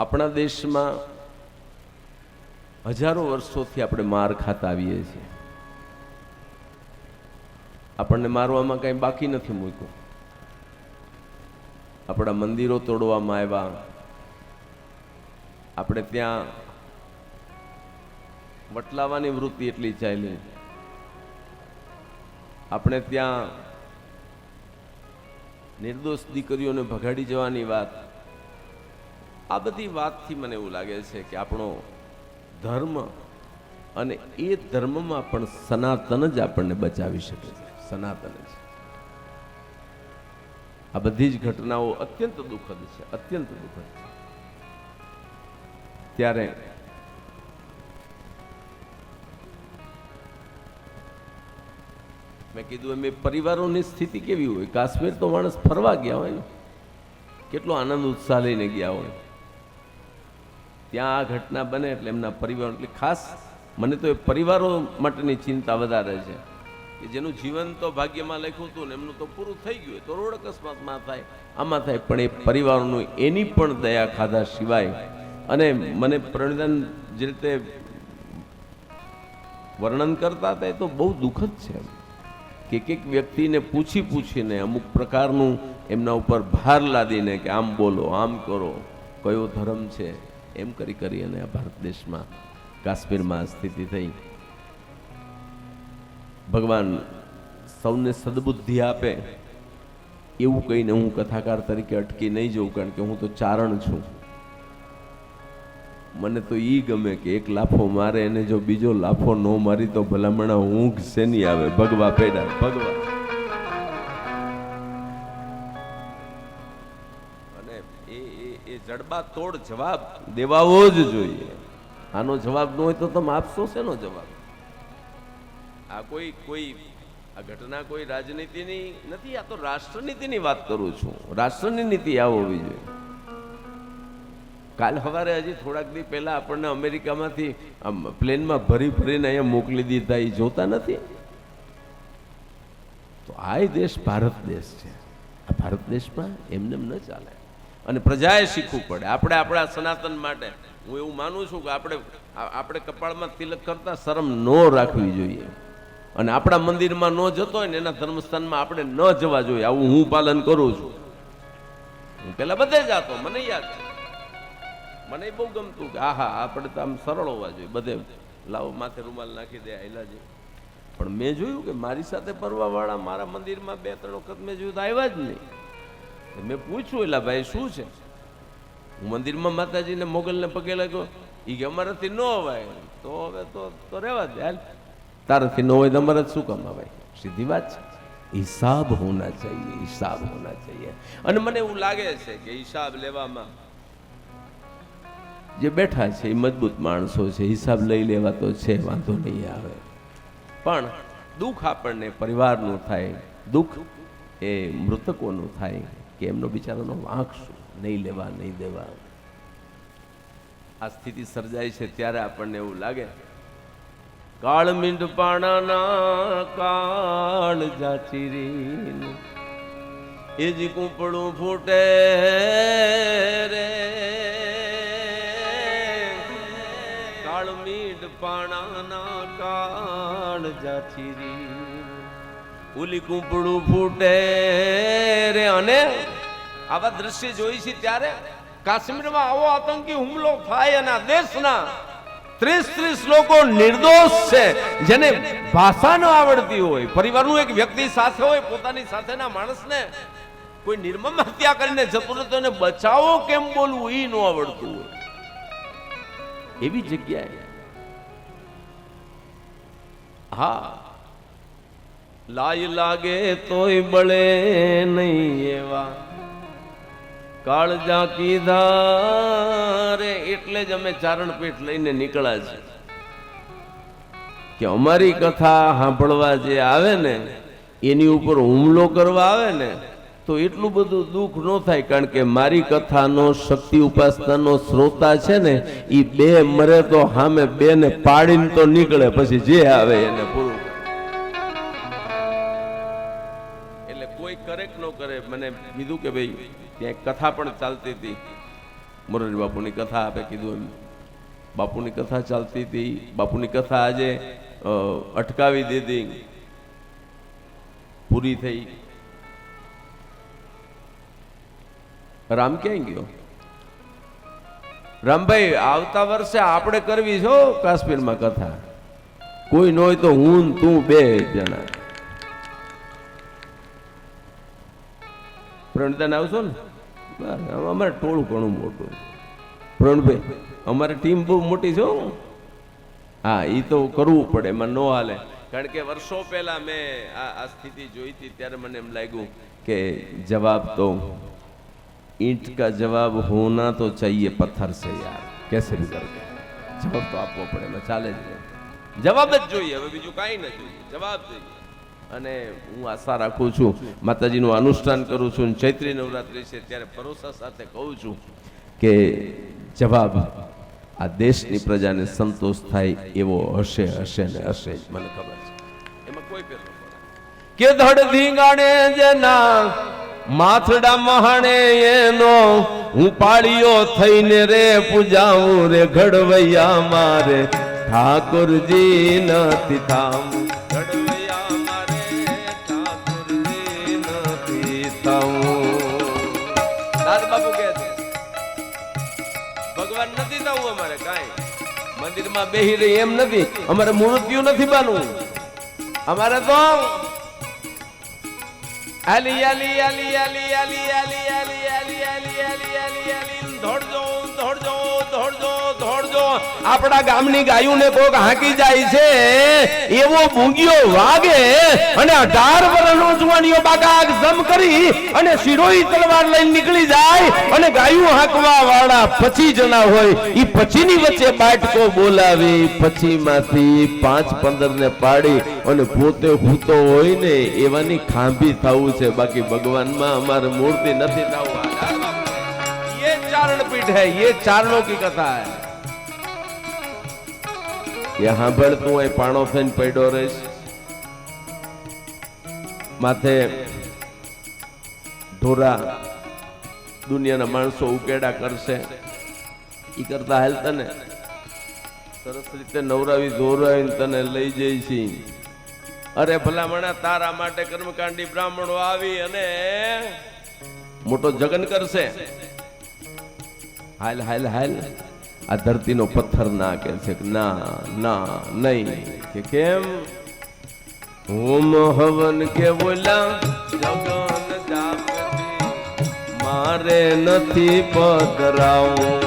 આપણા દેશમાં હજારો વર્ષોથી આપણે માર ખાતા આવીએ છીએ. આપણને મારવામાં કંઈ બાકી નથી મૂક્યું. આપણા મંદિરો તોડવામાં આવ્યા. આપણે ત્યાં વટલાવાની વૃત્તિ એટલી ચાલી. આપણે ત્યાં નિર્દોષ દીકરીઓને ભગાડી જવાની વાત. આ બધી વાતથી મને એવું લાગે છે કે આપણો ધર્મ અને એ ધર્મમાં પણ સનાતન જ આપણને બચાવી શકે છે. સનાતન જ. આ બધી જ ઘટનાઓ અત્યંત દુઃખદ છે, અત્યંત દુઃખદ છે. ત્યારે મેં કીધું એમ, એ પરિવારોની સ્થિતિ કેવી હોય? કાશ્મીર તો માણસ ફરવા ગયા હોય કેટલો આનંદ, ઉત્સાહ લઈને ગયા હોય. ત્યાં આ ઘટના બને એટલે એમના પરિવાર, એટલે ખાસ મને તો એ પરિવારો માટેની ચિંતા વધારે છે. કે જેનું જીવન તો ભાગ્યમાં લખ્યું હતું ને એમનું તો પૂરું થઈ ગયું તો રોડ અકસ્માતમાં થાય, આમાં થાય, પણ એ પરિવારનું એની પણ દયા ખાધા સિવાય અને મને પ્રણિધાન જે રીતે વર્ણન કરતા હતા, એ તો બહુ દુઃખદ છે કે એક એક વ્યક્તિને પૂછી પૂછીને અમુક પ્રકારનું એમના ઉપર ભાર લાદીને કે આમ બોલો, આમ કરો, કયો ધર્મ છે? એમ કરી કરી આ ભારત દેશમાં કાશ્મીરમાં સ્થિતિ થઈ. ભગવાન સૌને સદબુદ્ધિ આપે, એવું કહીને હું કથાકાર તરીકે અટકી નહીં જઉં, કારણ કે હું તો ચારણ છું. મને તો ઈ ગમે કે એક લાફો મારે, એને જો બીજો લાફો ન મારી તો ભલામણા ઊંઘ શેની આવે? ભગવા પેડા, ભગવા. એ એ જડબા તોડ જવાબ દેવાવો જ જોઈએ. આનો જવાબ ન હોય તો તમે આપશો શેનો જવાબ? આ કોઈ કોઈ, આ ઘટના કોઈ રાજનીતિની નથી, આ તો રાષ્ટ્રનીતિની વાત કરું છું. રાષ્ટ્રની નીતિ આ હોવી જોઈએ કાલ સવારે હજી થોડાક દી પહેલા આપણને અમેરિકામાંથી પ્લેનમાં ભરી ભરીને અહીંયા મોકલી દીધા, એ જોતા નથી? તો આ દેશ ભારત દેશ છે. આ ભારત દેશમાં એમને ન ચાલે. અને પ્રજાએ શીખવું પડે. આપણે આપણા સનાતન માટે. હું એવું માનું છું કે આપણે આપણે કપાળમાં તિલક કરતા શરમ ન રાખવી જોઈએ. અને આપણા મંદિરમાં ન જતો હોય ને એના ધર્મસ્થાનમાં આપણે ન જવા જોઈએ. આવું હું પાલન કરું છું. હું પેલા બધે જતો મને યાદ છે. મને બહુ ગમતું કે આહા, આપણે તો આમ સરળ હોવા જોઈએ. બધે લાવો, માથે રૂમાલ નાખી દે આયલાજી પણ મેં જોયું કે મારી સાથે ફરવાવાળા મારા મંદિરમાં બે, ત્રણ વખત મેં જોયું તો આવ્યા જ નહીં. મેં પૂછ્યું એટલે ભાઈ, શું છે? હું મંદિરમાં માતાજીને મોગલને પગે લાગ્યો. એ કે, અમારાથી ન અવાય. તો હવે તો તો રહેવા દે. તારાથી ન હોય તો અમારે શું કામ અવાય? સીધી વાત છે. હિસાબ હોના ચાહીએ, હિસાબ હોના ચાહીએ. અને મને એવું લાગે છે કે હિસાબ લેવામાં જે બેઠા છે, એ મજબૂત માણસો છે. હિસાબ લઈ લેવા તો છે, વાંધો નહીં આવે. પણ દુઃખ આપણને પરિવારનું થાય. દુઃખ એ મૃતકોનું થાય. કે એમનો બિચારાનો વાંક શું? નહીં લેવા, નહીં દેવા. આ સ્થિતિ સર્જાય છે ત્યારે આપણને એવું લાગે, કાળ મીંડ પાણાના કાળ જાચીરી એ જ કૂંપડું ફૂટે રે. કાળ મીંડ પાણાના કાળ જાચીરી ઉલી કૂંપડું ફૂટે રે. અને આવા દ્રશ્ય જોઈ છે ત્યારે કાશ્મીરમાં આવો આતંકી હુમલો થાય અને દેશના ત્રીસ ત્રીસ લોકો નિર્દોષ છે, જેને ભાષા ન આવડતી હોય. પરિવારનું એક વ્યક્તિ સાથે હોય, પોતાની સાથેના માણસને કોઈ નિર્મમ હત્યા કરીને જતું રહે તો એને બચાવો કેમ બોલવું એ ન આવડતું હોય. એવી જગ્યાએ, હા લાય લાગે તોય બળે નહીં એવા. કાળજા કીધા રે એટલે જ અમે ચારણપીઠ લઈને નીકળ્યા છે કે અમારી કથા સાંભળવા જે આવે ને, એની ઉપર હુમલો કરવા આવે ને, તો એટલું બધું દુઃખ ન થાય, કારણ કે મારી કથાનો, શક્તિ ઉપાસનાનો શ્રોતા છે ને એ બે મરે તો સામે બે ને પાડીને તો નીકળે, પછી જે આવે એને પૂરું કીધું કે ભાઈ, ત્યાં કથા પણ ચાલતી હતી. મોરારી બાપુની કથા આપે કીધું એમ. બાપુની કથા ચાલતી હતી. બાપુની કથા આજે અટકાવી દીધી. પૂરી થઈ. રામ ક્યાંય ગયો? રામભાઈ, આવતા વર્ષે આપણે કરવી છો કાશ્મીરમાં કથા. કોઈ ન હોય તો હું તું બે જણા. પ્રણદાન આવશો ને બસ, અમારે ટોળું ઘણું મોટું પ્રણભાઈ અમારે ટીમ બહુ મોટી છે હો. હા એ તો કરવું પડે એમાં ન હાલે કારણ કે વર્ષો પહેલા મેં આ આ સ્થિતિ જોઈ હતી ત્યારે મને એમ લાગ્યું કે જવાબ તો ईंट का जवाब होना तो चाहिए पत्थर से यार कैसे भी करके જવાબ તો આપવો પડે એમાં ચાલે જ નહીં જવાબ જ જોઈએ હવે બીજું કાંઈ ન જોઈએ જવાબ જોઈએ અને હું આશા રાખું છું, માતાજીનું અનુષ્ઠાન કરું છું ચૈત્રી નવરાત્રિ છે ત્યારે ભરોસા સાથે કહું છું કે જવાબ આ દેશની પ્રજાને સંતોષ થાય એવો હશે હશે ને હશે જ, મને ખબર છે. એમાં કોઈ પેલો કે ધડ ધીંગાણે જેના માથડા મહાણે એનો હું પાળીઓ થઈને રે પૂજાવું રે, ઘડવૈયા મારે. ઠાકોરજી નથી થામ મંદિરમાં બેહી રહી એમ નથી અમારે મૂર્તિઓ નથી બનવું અમારે તો આલી આલી આલી આલી આલી આલી આલી આલી આલી આલી આલી આલી આપણા ગામની ગાયુંને કોક હાંકી જાય છે એવો ભૂંગીઓ વાગે અને અઢાર વર્ષનો જુવાનીઓ બાગાગ જમ કરી અને શિરોઈ તલવાર લઈને નીકળી જાય અને ગાયું હાંકવા વાળા પચી જણા હોય ઈ પછીની વચ્ચે બાટકો બોલાવી પછીમાંથી પાંચ પંદર ને પાડી અને પોતે હૂતો હોય ને એવાની ખાંભી થવું છે બાકી ભગવાનમાં અમારે મૂર્તિ નથી થવું ये चारण पीठ है ये चारणों की कथा है કે હાંભળ તું એ પાણો થઈને પડ્યો રહીશ માથે ઢોરા દુનિયાના માણસો ઉકેડા કરશે. એ કરતા હાલ તને સરસ રીતે નવરાવી, ધોરાવીને તને લઈ જઈ છી. અરે ભલામણા, તારા માટે કર્મકાંડી બ્રાહ્મણો આવી અને મોટો જગન કરશે. હાલ હાલ હાલ. આ ધરતીનો પથ્થર ના કે છે ના ના, નહીં. કે કેમ? હોમ હવન કે બોલા જગન મારે નથી પધરાવું.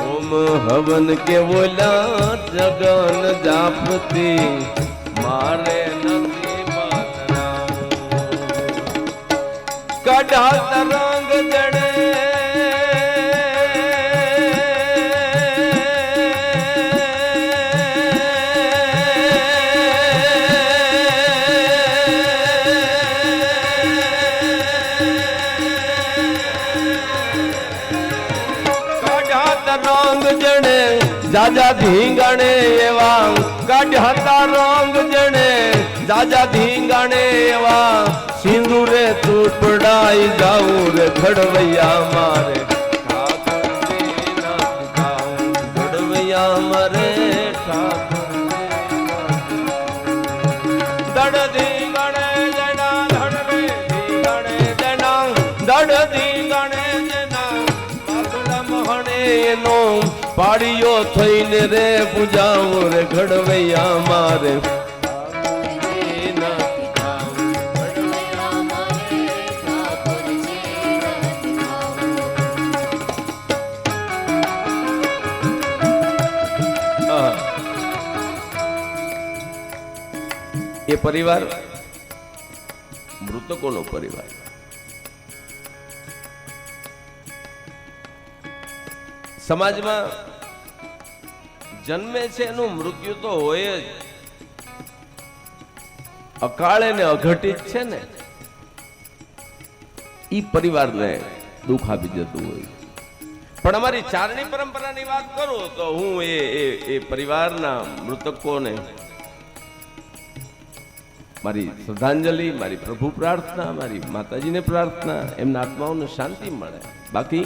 હોમ હવન કે બોલા જગન જાપતી મારે નથી પધરાવું. કડા રંગ જણે, જાજા ધીંગણે એવા કાઢ્યા રંગ જણે, જાજા ધીંગણે એવા સિંદુરે તૂટડાઈ જાઉં રે, ઘડવૈયા મારે. ઘડવૈયા મારે ઠાકોરજી પાડીઓ થઈને રે પૂજાવું રે ઘડવૈયા મારે. એ પરિવાર મૃતકોનો પરિવાર સમાજમાં જન્મે છે એનું મૃત્યુ તો હોય જ. અકાળે ને અઘટિત છે ને એ પરિવારને દુઃખ આપી જતું હોય. પણ અમારી ચારણી પરંપરાની વાત કરું તો હું એ એ પરિવારના મૃતકોને મારી શ્રદ્ધાંજલિ, મારી પ્રભુ પ્રાર્થના, મારી માતાજીને પ્રાર્થના, એમના આત્માઓને શાંતિ મળે. બાકી